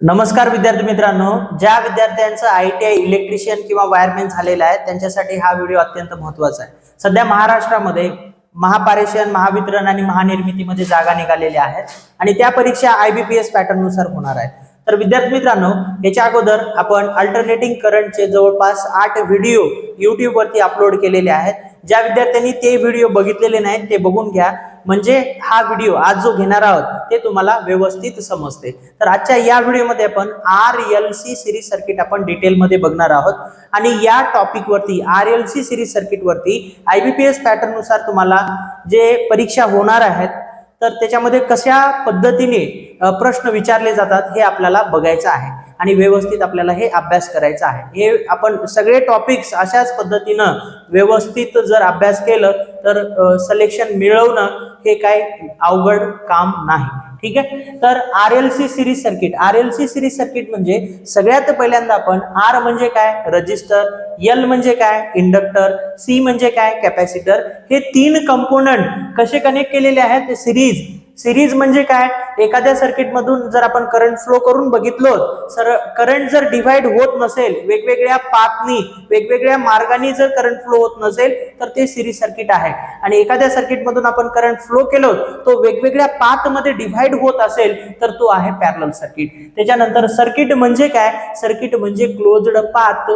नमस्कार विद्यार्थी मित्रांनो ज्या विद्यार्थ्यांचं आय टी आय इलेक्ट्रिशियन किंवा वायरमॅन झालेलं आहे त्यांच्यासाठी हा व्हिडिओ अत्यंत महत्त्वाचा आहे. सध्या महाराष्ट्रामध्ये महापारेषण महावितरण आणि महानिर्मितीमध्ये जागा निघालेल्या आहेत आणि त्या परीक्षा आयबीपीएस पॅटर्ननुसार होणार आहेत. तर विद्यार्थी मित्रांनो याच्या अगोदर आपण अल्टरनेटिंग करंटचे जवळपास आठ व्हिडिओ युट्यूबवरती अपलोड केलेले आहेत. ज्या विद्यार्थ्यांनी ते व्हिडिओ बघितलेले नाहीत ते बघून घ्या. म्हणजे हा व्हिडिओ आज जो घेणार आहोत ते तुम्हाला व्यवस्थित समजते. तर आजच्या या व्हिडिओमध्ये आपण R L C series circuit आपण डिटेलमध्ये बघणार आहोत. आणि या टॉपिकवरती आर एल सी सिरीज सर्किटवरती आय बी पी एस पॅटर्ननुसार तुम्हाला जे परीक्षा होणार आहेत तर त्याच्यामध्ये कशा पद्धतीने प्रश्न विचारले जातात हे आपल्याला बघायचं आहे. आणि व्यवस्थित आपल्याला हे अभ्यास करायचा आहे. हे आपण सगळे टॉपिक्स अशाच पद्धतीनं व्यवस्थित जर अभ्यास केलं तर सिलेक्शन मिळवणं हे काय अवघड काम नाही. ठीक आहे? तर R L C series circuit R L C series circuit म्हणजे सगळ्यात पहिल्यांदा आपण आर म्हणजे काय? रजिस्टर एल म्हणजे काय? इंडक्टर सी म्हणजे काय? कॅपॅसिटर हे तीन कंपोनंट कसे कनेक्ट केलेले आहेत? सिरीज सिरीज म्हणजे काय? एखाद्या सर्किटमधून जर आपण करंट फ्लो करून बघितलो सर करंट जर डिव्हाइड होत नसेल वेगवेगळ्या पाथनी वेगवेगळ्या मार्गाने जर करंट फ्लो होत नसेल तर ते सिरीज सर्किट आहे. आणि एखाद्या सर्किटमधून आपण करंट फ्लो केलो तो वेगवेगळ्या पाथमध्ये डिव्हाइड होत असेल तर तो आहे पॅरल सर्किट त्याच्यानंतर सर्किट म्हणजे काय? सर्किट म्हणजे क्लोज्ड पाथ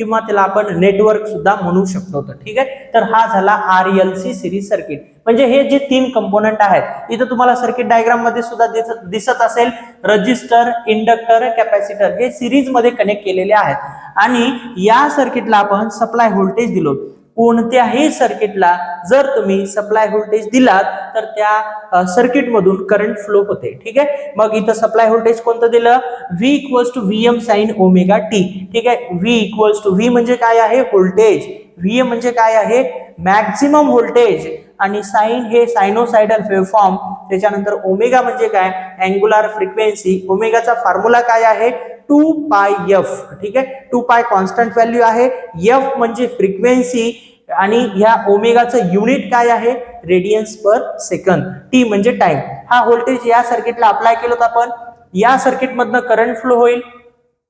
किंवा त्याला आपण नेटवर्क सुद्धा म्हणू शकतो तर ठीक आहे? तर हा झाला R L C series circuit म्हणजे हे जे तीन कंपोनंट आहेत इथं तुम्हाला सर्किट डायग्राममध्ये सुद्धा दिसत दिसत असेल. रजिस्टर इंडक्टर कॅपॅसिटर हे सिरीजमध्ये कनेक्ट केलेले आहेत. आणि या सर्किटला आपण सप्लाय व्होल्टेज दिलो. कोणत्याही सर्किटला जर तुम्ही सप्लाय व्होल्टेज दिलात तर त्या सर्किटमधून करंट फ्लो होते. ठीक आहे? मग इथं सप्लाय व्होल्टेज कोणतं दिलं? V equals to V M sine omega T ठीक आहे? व्ही इक्वल्स टू व्ही म्हणजे काय आहे? व्होल्टेज व्ही म्हणजे काय आहे? मॅक्झिमम व्होल्टेज आणि साईन हे सायनोसायडल वेवफॉर्म त्याच्यानंतर ओमेगा म्हणजे काय? अँग्युलर फ्रिक्वेन्सी ओमेगाचा फॉर्म्युला काय आहे? टू पाय एफ ठीक आहे? टू पाय कॉन्स्टंट व्हॅल्यू आहे. एफ म्हणजे फ्रिक्वेन्सी आणि ह्या ओमेगाचं युनिट काय आहे? Radians per second. टी म्हणजे टाइम. हा व्होल्टेज या सर्किटला अप्लाय केलं होतं आपण. या सर्किटमधनं करंट फ्लो होईल.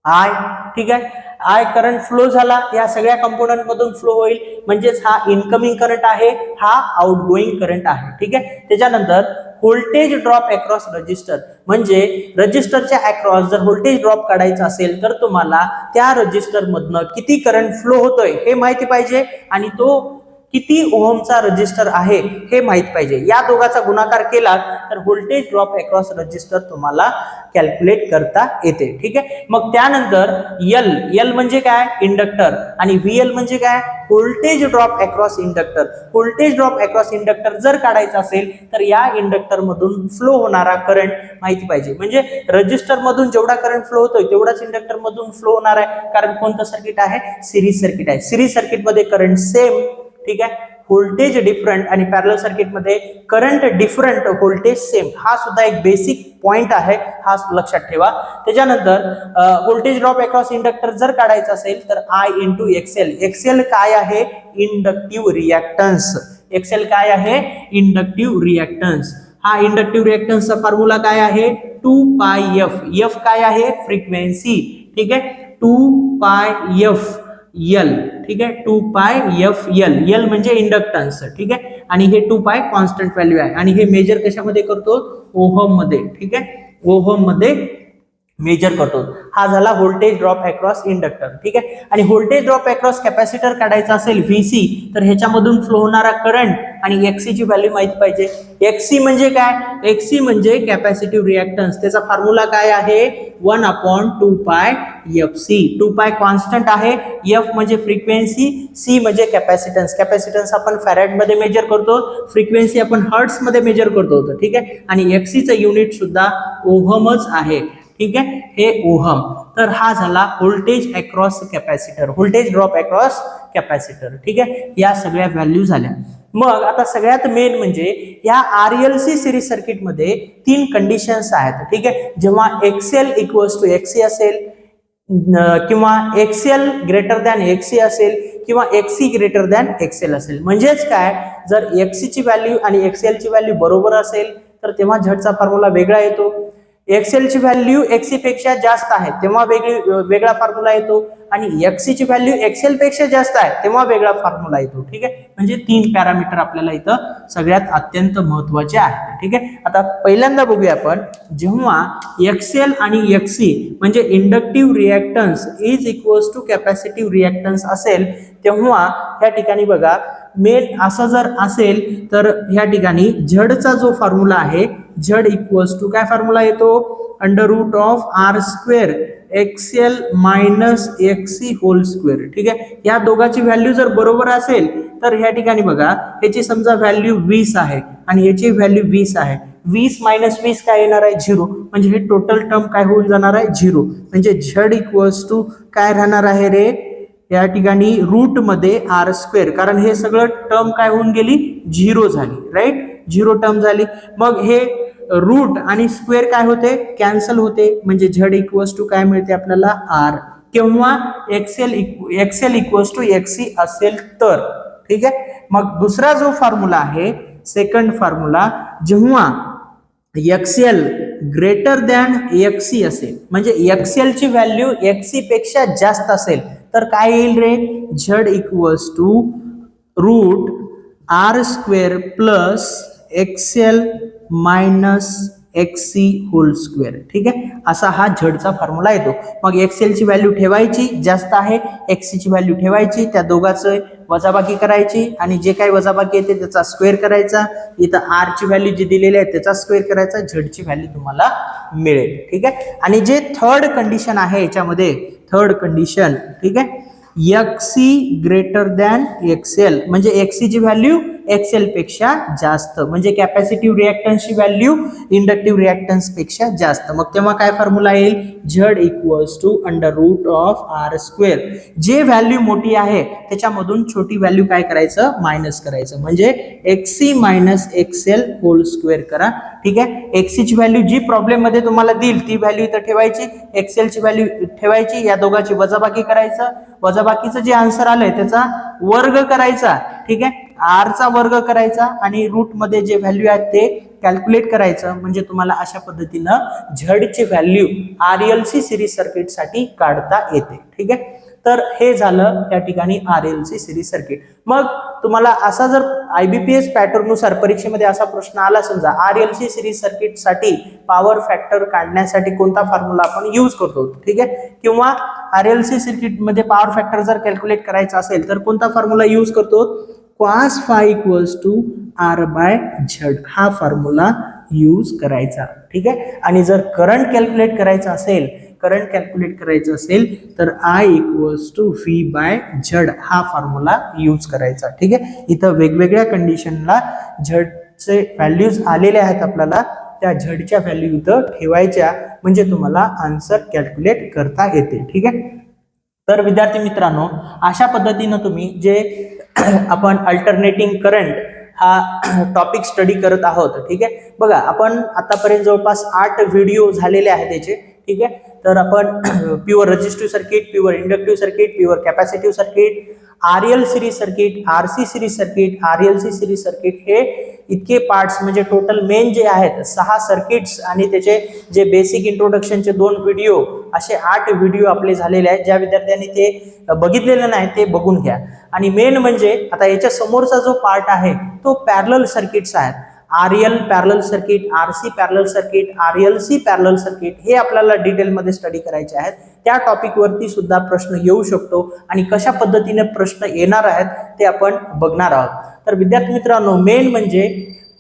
आय ठीक आहे? आय करंट फ्लो झाला. या सगळ्या कंपोनंट मधून फ्लो होईल. म्हणजेच हा इनकमिंग करंट आहे. हा आउटगोईंग करंट आहे. ठीक आहे? त्याच्यानंतर व्होल्टेज ड्रॉप अक्रॉस रजिस्टर म्हणजे रजिस्टरच्या अक्रॉस जर व्होल्टेज ड्रॉप काढायचा असेल तर तुम्हाला त्या रजिस्टरमधनं किती करंट फ्लो होतोय हे माहिती पाहिजे आणि तो किती ओहमचा रजिस्टर आहे हे माहीत पाहिजे. या दोघाचा गुणाकार केला तर व्होल्टेज ड्रॉप अक्रॉस रजिस्टर तुम्हाला कॅल्क्युलेट करता येते. ठीक आहे? मग त्यानंतर यल यल म्हणजे काय? इंडक्टर आणि व्हीएल म्हणजे काय? Voltage drop across inductor voltage drop across inductor जर काढायचा असेल तर या इंडक्टर मधून फ्लो होणारा करंट माहिती पाहिजे. म्हणजे रजिस्टर मधून जेवढा करंट फ्लो होतोय तेवढाच इंडक्टर मधून फ्लो होणार आहे. कारण कोणतं सर्किट आहे? सिरीज सर्किट आहे. सिरीज सर्किटमध्ये करंट सेम ठीक आहे? व्होल्टेज डिफरंट आणि पॅरल सर्किटमध्ये करंट डिफरंट व्होल्टेज सेम हा सुद्धा एक बेसिक पॉइंट आहे. हा लक्षात ठेवा. त्याच्यानंतर व्होल्टेज ड्रॉप अक्रॉस इंडक्टर जर काढायचा असेल तर आय इंटू एक्सेल एक्सेल काय आहे? इंडक्टिव्ह रिॲक्टन्स एक्सेल काय आहे? इंडक्टिव्ह रिॲक्टन्स हा इंडक्टिव्ह रिॲक्टन्सचा फॉर्म्युला काय आहे? टू पाय एफ एफ काय आहे? फ्रिक्वेन्सी ठीक आहे? टू पाय एफ यल ठीक आहे? Two pi F L L म्हणजे इंडक्टन्स ठीक आहे? आणि हे टू पाय कॉन्स्टंट व्हॅल्यू आहे. आणि हे मेजर कशामध्ये करतो? ओहममध्ये ठीक आहे? ओहममध्ये मेजर करतो. हा झाला व्होल्टेज ड्रॉप अक्रॉस इंडक्टर ठीक आहे? आणि व्होल्टेज ड्रॉप अक्रॉस कॅपॅसिटर काढायचा असेल व्ही सी तर ह्याच्यामधून फ्लो होणारा करंट आणि एक्सीची व्हॅल्यू माहिती पाहिजे. एक्सी म्हणजे काय? एक्सी म्हणजे कॅपॅसिटिव्ह रिॲक्टन्स त्याचा फॉर्म्युला काय आहे? One upon two pi F C two pi constant आहे. एफ म्हणजे फ्रिक्वेन्सी सी म्हणजे कॅपॅसिटन्स कॅपॅसिटन्स आपण फॅरॅडमध्ये मेजर करतो. फ्रिक्वेन्सी आपण हर्ट्समध्ये मेजर करतो. ठीक आहे? आणि एक्सीचं युनिट सुद्धा ओहमच आहे. ठीक आहे? हे ओहम. तर हा झाला voltage across capacitor voltage drop across capacitor ठीक आहे? या सगळ्या व्हॅल्यू झाल्या. मग आता सगळ्यात मेन म्हणजे या आर एल सी सिरीज सर्किटमध्ये तीन कंडिशन्स आहेत. ठीक आहे? जेव्हा एक्सेल इक्वल्स टू एक्सी असेल किंवा एक्सेल ग्रेटर दॅन एक्सी असेल किंवा एक्सी ग्रेटर दॅन एक्सेल असेल. म्हणजेच काय? जर एक्सीची व्हॅल्यू आणि एक्सेलची व्हॅल्यू बरोबर असेल तर तेव्हा झटचा फॉर्म्युला वेगळा येतो. एक्सेलची व्हॅल्यू एक्सी पेक्षा जास्त आहे तेव्हा वेगळी वेगळा फॉर्म्युला येतो. आणि एक्सीची व्हॅल्यू एक्सेल पेक्षा जास्त आहे तेव्हा वेगळा फॉर्म्युला येतो. ठीक आहे? म्हणजे तीन पॅरामीटर आपल्याला इथं सगळ्यात अत्यंत महत्त्वाचे आहेत. ठीक आहे? आता पहिल्यांदा बघूया आपण. जेव्हा एक्सेल आणि एक्सी म्हणजे inductive reactance is equals to capacitive reactance असेल तेव्हा या ठिकाणी बघा मेन असं जर असेल तर ह्या ठिकाणी झडचा जो फॉर्म्युला आहे झड इक्वल्स टू काय फॉर्म्युला येतो? Under root of R square X L minus X C whole square ठीक आहे? या दोघाची व्हॅल्यू जर बरोबर असेल तर ह्या ठिकाणी बघा याची समजा व्हॅल्यू वीस आहे आणि ह्याची व्हॅल्यू वीस आहे. वीस मायनस वीस काय येणार आहे? झिरो. म्हणजे हे टोटल टर्म काय होऊन जाणार आहे? झिरो. म्हणजे झड इक्वल्स टू काय राहणार आहे रे? या ठिकाणी रूटमध्ये आर स्क्वेअर कारण हे सगळं टर्म काय होऊन गेली? झिरो झाली. राईट झिरो टर्म झाली. मग हे रूट आणि स्क्वेअर काय होते? कॅन्सल होते. म्हणजे झड इक्वल्स टू काय मिळते आपल्याला? आर. किंवा X L X L equals to X C असेल तर. ठीक आहे? मग दुसरा जो फॉर्म्युला आहे सेकंड फॉर्म्युला जेव्हा X L greater than X C असेल म्हणजे एक्सेलची व्हॅल्यू एक्सी पेक्षा जास्त असेल तर काय येईल रे? Z equals to root R square plus X L minus X C whole square. ठीक आहे? असा हा झडचा फॉर्म्युला येतो. मग एक्सेलची व्हॅल्यू ठेवायची जास्त आहे एक्सीची व्हॅल्यू ठेवायची त्या दोघांचं वजाबाकी करायची आणि जे काही वजाबाकी येते त्याचा स्क्वेअर करायचा. इथं आर ची व्हॅल्यू जी दिलेली आहे त्याचा स्क्वेअर करायचा. झडची व्हॅल्यू तुम्हाला मिळेल. ठीक आहे? आणि जे थर्ड कंडिशन आहे याच्यामध्ये थर्ड कंडिशन ठीक आहे? एक्सी ग्रेटर दॅन एक्सेल म्हणजे एक्सीची व्हॅल्यू एक्सेल पेक्षा जास्त. म्हणजे कॅपॅसिटिव्ह रिॲक्टन्सची व्हॅल्यू इंडक्टिव्ह रिॲक्टन्सपेक्षा जास्त. मग तेव्हा काय फॉर्म्युला येईल? Z equals to under root of R square जे व्हॅल्यू मोठी आहे त्याच्यामधून छोटी व्हॅल्यू काय करायचं? मायनस करायचं. म्हणजे X C minus X L whole square करा. ठीक आहे? एक्सीची व्हॅल्यू जी प्रॉब्लेममध्ये तुम्हाला देईल ती व्हॅल्यू इथं ठेवायची. एक्सेलची व्हॅल्यू ठेवायची. या दोघांची वजाबाकी करायचं. वजाबाकीचं जे आन्सर आलंय त्याचा वर्ग करायचा. ठीक आहे? आर चा वर्ग करायचा आणि रूटमध्ये जे व्हॅल्यू आहेत ते कॅल्क्युलेट करायचं. म्हणजे तुम्हाला अशा पद्धतीनं झडची value R L C series सर्किटसाठी काढता येते. ठीक आहे? तर हे झालं त्या ठिकाणी R L C series circuit मग तुम्हाला असा जर आयबीपीएस पॅटर्ननुसार परीक्षेमध्ये असा प्रश्न आला समजा आर एल सी सिरीज सर्किटसाठी पॉवर फॅक्टर काढण्यासाठी कोणता फॉर्म्युला आपण यूज करतो? ठीक आहे? किंवा आर एल सी सर्किटमध्ये पॉवर फॅक्टर जर कॅल्क्युलेट करायचा असेल तर कोणता फॉर्म्युला यूज करतो? Cos phi equals to R by Z हा फॉर्म्युला यूज करायचा. ठीक आहे? आणि जर करंट कॅल्क्युलेट करायचा असेल करंट कॅल्क्युलेट करायचं असेल तर I equals to V by Z हा फॉर्म्युला यूज करायचा. ठीक आहे? इथं वेगवेगळ्या कंडिशनला झडचे व्हॅल्यूज आलेले आहेत आपल्याला. त्या झडच्या व्हॅल्यू इथं ठेवायच्या. म्हणजे तुम्हाला आन्सर कॅल्क्युलेट करता येते. ठीक आहे? तर विद्यार्थी मित्रांनो अशा पद्धतीनं तुम्ही जे आपण अल्टरनेटिंग करंट हा टॉपिक स्टडी करत आहोत ठीक आहे? बघा आपण आतापर्यंत जवळपास आठ व्हिडिओ झालेले आहेत त्याचे ठीक आहे? तर आपण pure resistive circuit pure inductive circuit pure capacitive circuit R L series circuit R C series circuit R L C series circuit हे इतके पार्ट्स म्हणजे टोटल मेन जे आहेत सहा सर्किट्स आणि त्याचे जे बेसिक इंट्रोडक्शनचे दोन व्हिडिओ असे आठ व्हिडिओ आपले झालेले आहेत. ज्या विद्यार्थ्यांनी ते बघितलेलं नाही ते बघून घ्या. आणि मेन म्हणजे आता याच्या समोरचा जो पार्ट आहे तो पॅरल सर्किट्स आहेत. R L parallel circuit R C parallel circuit R L C parallel circuit हे आपल्याला डिटेलमध्ये स्टडी करायचे आहेत. त्या टॉपिकवरती सुद्धा प्रश्न येऊ शकतो आणि कशा पद्धतीने प्रश्न येणार आहेत ते आपण बघणार आहोत. तर विद्यार्थी मित्रांनो मेन म्हणजे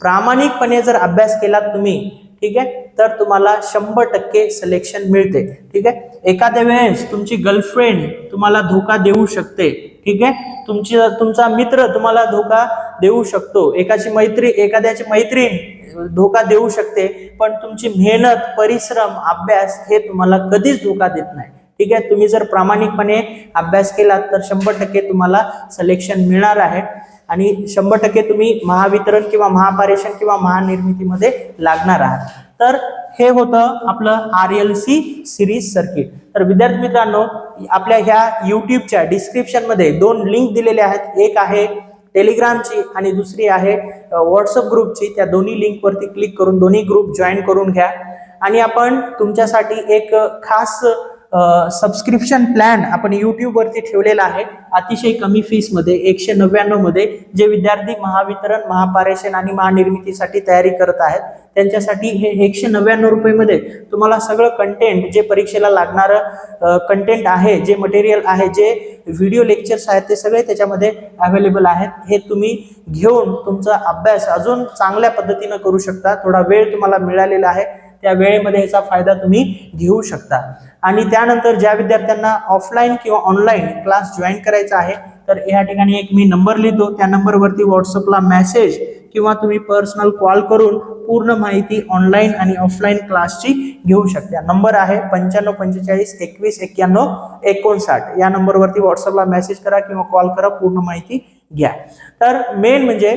प्रामाणिकपणे जर अभ्यास केलात तुम्ही ठीक आहे? तर तुम्हाला शंभर टक्के सिलेक्शन मिळते. ठीक आहे? एखाद्या वेळेस तुमची गर्लफ्रेंड तुम्हाला धोका देऊ शकते. ठीक आहे? तुमची तुमचा मित्र तुम्हाला धोका देऊ शकतो. एकाची मैत्री एखाद्याची मैत्रीण धोका देऊ शकते. पण तुमची मेहनत परिश्रम अभ्यास हे तुम्हाला कधीच धोका देत नाही. ठीक आहे? तुम्ही जर प्रामाणिकपणे अभ्यास केलात तर शंभर टक्के तुम्हाला सिलेक्शन मिळणार आहे. आणि शंभर टक्के तुम्ही महावितरण किंवा महापारेषण किंवा महानिर्मितीमध्ये लागणार आहात. तर हे होतं आपलं R L C series circuit तर विद्यार्थी मित्रांनो आपल्या ह्या युट्यूबच्या डिस्क्रिप्शनमध्ये दोन लिंक दिलेले आहेत. एक आहे टेलिग्रामची आणि दुसरी आहे व्हॉट्सअप ग्रुपची त्या दोन्ही लिंकवरती क्लिक करून दोन्ही ग्रुप जॉईन करून घ्या. आणि आपण तुमच्यासाठी एक खास सबस्क्रिप्शन प्लॅन आपण यूट्यूबवरती ठेवलेला आहे. अतिशय कमी फीसमध्ये एकशे नव्याण्णवमध्ये जे विद्यार्थी महावितरण महापारेषण आणि महानिर्मितीसाठी तयारी करत आहेत त्यांच्यासाठी हे एकशे नव्याण्णव रुपयेमध्ये तुम्हाला सगळं कंटेंट जे परीक्षेला लागणारं कंटेंट आहे जे मटेरियल आहे जे व्हिडिओ लेक्चर्स आहेत ते सगळे त्याच्यामध्ये अवेलेबल आहेत. हे तुम्ही घेऊन तुमचा अभ्यास अजून चांगल्या पद्धतीनं करू शकता. थोडा वेळ तुम्हाला मिळालेला आहे. त्या वेळेमध्ये याचा फायदा तुम्ही घेऊ शकता. आणि त्यानंतर ज्या विद्यार्थ्यांना ऑफलाईन किंवा ऑनलाईन क्लास जॉईन करायचा आहे तर या ठिकाणी एक मी नंबर लिहितो. त्या नंबरवरती व्हॉट्सअपला मेसेज किंवा तुम्ही पर्सनल कॉल करून पूर्ण माहिती ऑनलाईन आणि ऑफलाईन क्लासची घेऊ शकता. नंबर आहे पंच्याण्णव पंचेचाळीस एकवीस एक्क्याण्णव एकोणसाठ. या नंबरवरती व्हॉट्सअपला मेसेज करा किंवा कॉल करा पूर्ण माहिती घ्या. तर मेन म्हणजे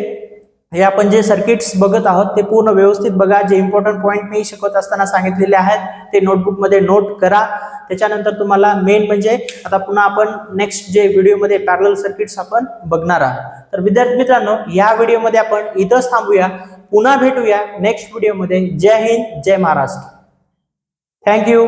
हे आपण जे सर्किट्स बघत आहोत ते पूर्ण व्यवस्थित बघा. जे इम्पॉर्टंट पॉईंट मी शिकवत असताना सांगितलेले आहेत ते नोटबुकमध्ये नोट करा. त्याच्यानंतर तुम्हाला मेन म्हणजे आता पुन्हा आपण नेक्स्ट जे व्हिडिओमध्ये पॅरल सर्किट्स आपण बघणार आहोत. तर विद्यार्थी मित्रांनो या व्हिडिओमध्ये आपण इथंच थांबूया. पुन्हा भेटूया नेक्स्ट व्हिडिओमध्ये जय हिंद जय महाराष्ट्र. Thank you